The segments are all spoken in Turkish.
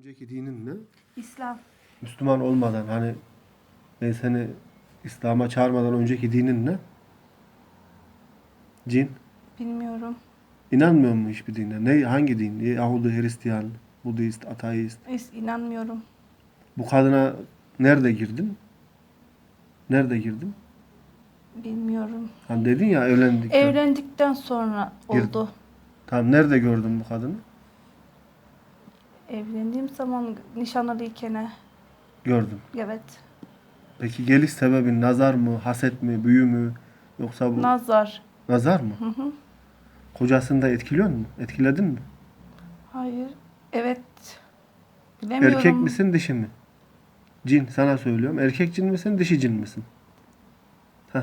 Önceki dinin ne? İslam. Müslüman olmadan hani ben seni İslam'a çağırmadan önceki dinin ne? Cin. Bilmiyorum. İnanmıyor mu hiçbir dine? Ne, hangi din? Yahudi, Hristiyan, Budist, Ateist. Es- inanmıyorum. Bu kadına nerede girdin? Nerede girdin? Bilmiyorum. Hani dedin ya evlendik. Evlendikten sonra Girdim. oldu. Tamam nerede gördün bu kadını? Evlendiğim zaman nişanlıyken Gördüm. evet. Peki geliş sebebin nazar mı, haset mi, büyü mü? Yoksa bu Nazar. nazar mı? Hı hı. Kocasını da etkiliyor mu? Etkiledin mi? Hayır. Evet. Bilemiyorum. Erkek misin, dişi mi? Cin sana söylüyorum. Erkek cin misin, dişi cin misin? Heh,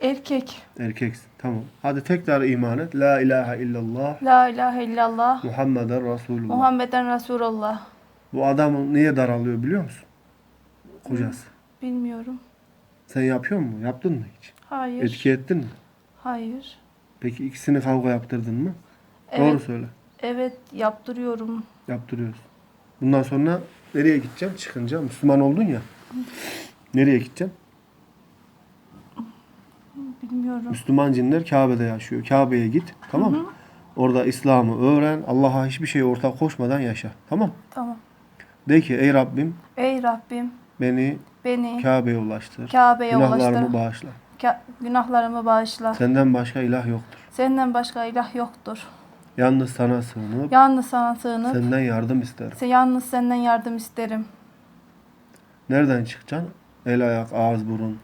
erkek. erkeksin. Tamam. Hadi tekrar iman et. La ilahe illallah La ilahe illallah. Muhammeden Resulullah. Muhammeden Resulullah. Bu adam niye daralıyor biliyor musun? Kocası. Bilmiyorum. Sen yapıyor musun? Yaptın mı hiç? Hayır. Etki ettin mi? Hayır. Peki ikisini kavga yaptırdın mı? Evet. Doğru söyle. Evet yaptırıyorum. Yaptırıyoruz. Bundan sonra nereye gideceğim? Çıkınca Müslüman oldun ya. Nereye gideceğim? Bilmiyorum. Müslüman cinler Kabe'de yaşıyor. Kabe'ye git. Tamam mı? Orada İslam'ı öğren. Allah'a hiçbir şeye ortak koşmadan yaşa. Tamam. Tamam. De ki ey Rabbim Ey Rabbim beni beni Kabe'ye ulaştır. Kabe'ye Günahlarımı ulaştır. bağışla. Ka- günahlarımı bağışla. Senden başka ilah yoktur. Senden başka ilah yoktur. Yalnız sana sığınıp Yalnız sana sığınıp senden yardım isterim. se- yalnız senden yardım isterim. Nereden çıkacaksın? El ayak, ağız, burun.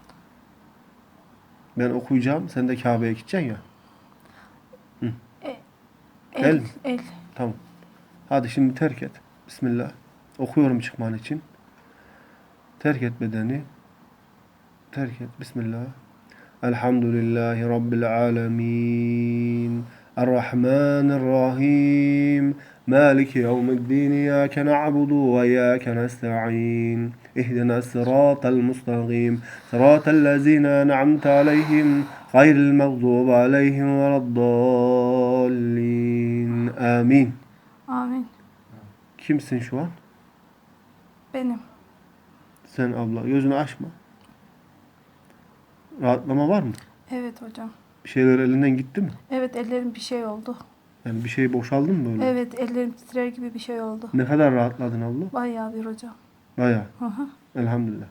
Ben okuyacağım. Sen de Kabe'ye gideceksin ya. El, El mi? el. Tamam. Hadi şimdi terk et. Bismillah. Okuyorum çıkman için. Terk et bedeni. Terk et. Bismillah. Elhamdülillahi Rabbil alemin. Errahmanirrahim. Maliki yevmiddin. İyyâke na'budu ve iyyâke nesta'in. اهدنا الصراط المستقيم صراط الذين أنعمت عليهم غير المغضوب عليهم ولا الضالين آمين Amin. Kimsin şu an? Benim. Sen abla. Gözünü açma. Rahatlama var mı? Evet hocam. Bir şeyler elinden gitti mi? Evet ellerim bir şey oldu. Yani bir şey boşaldı mı böyle? Evet ellerim titrer gibi bir şey oldu. Ne kadar rahatladın abla? Bayağı bir hocam. Baya. Hı hı. Elhamdülillah.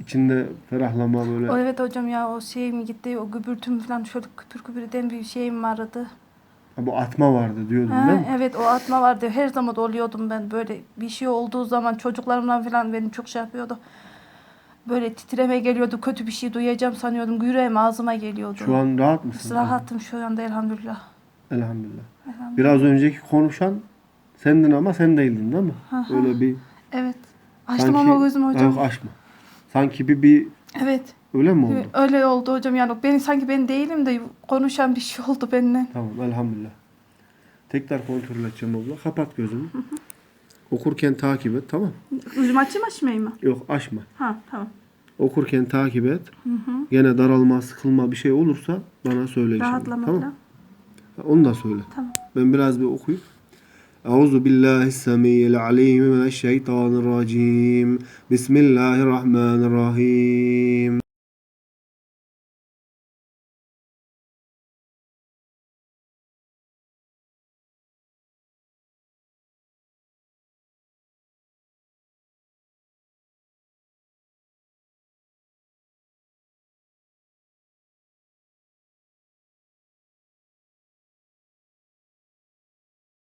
İçinde ferahlama böyle. O evet hocam ya o şey mi gitti o gübürtüm falan şöyle küpür küpür eden bir şeyim vardı. Ha, bu atma vardı diyordun Ha, değil mi? evet o atma vardı. Her zaman oluyordum ben böyle bir şey olduğu zaman çocuklarımla falan beni çok şey yapıyordu. Böyle titreme geliyordu. Kötü bir şey duyacağım sanıyordum. Yüreğim ağzıma geliyordu. Şu an rahat mısın? Rahatım şu anda elhamdülillah. Elhamdülillah. Elhamdülillah. Biraz önceki konuşan sendin ama sen değildin değil mi? Hı hı. Öyle bir Evet. Açtım ama gözümü hocam. Yok açma. Sanki bir bir Evet. öyle mi oldu? Öyle oldu hocam yani ben sanki ben değilim de konuşan bir şey oldu benimle. Tamam elhamdülillah. Tekrar kontrol edeceğim abla. Kapat gözünü. Okurken takip et tamam. Gözümü açayım açmayayım mı? Yok açma. Ha tamam. Okurken takip et. Gene daralma, sıkılma bir şey olursa bana söyle inşallah. Rahatlama Tamam. Onu da söyle. Tamam. Ben biraz bir okuyayım. Euzu billahi semiyil alim mineşşeytanirracim. Bismillahirrahmanirrahim.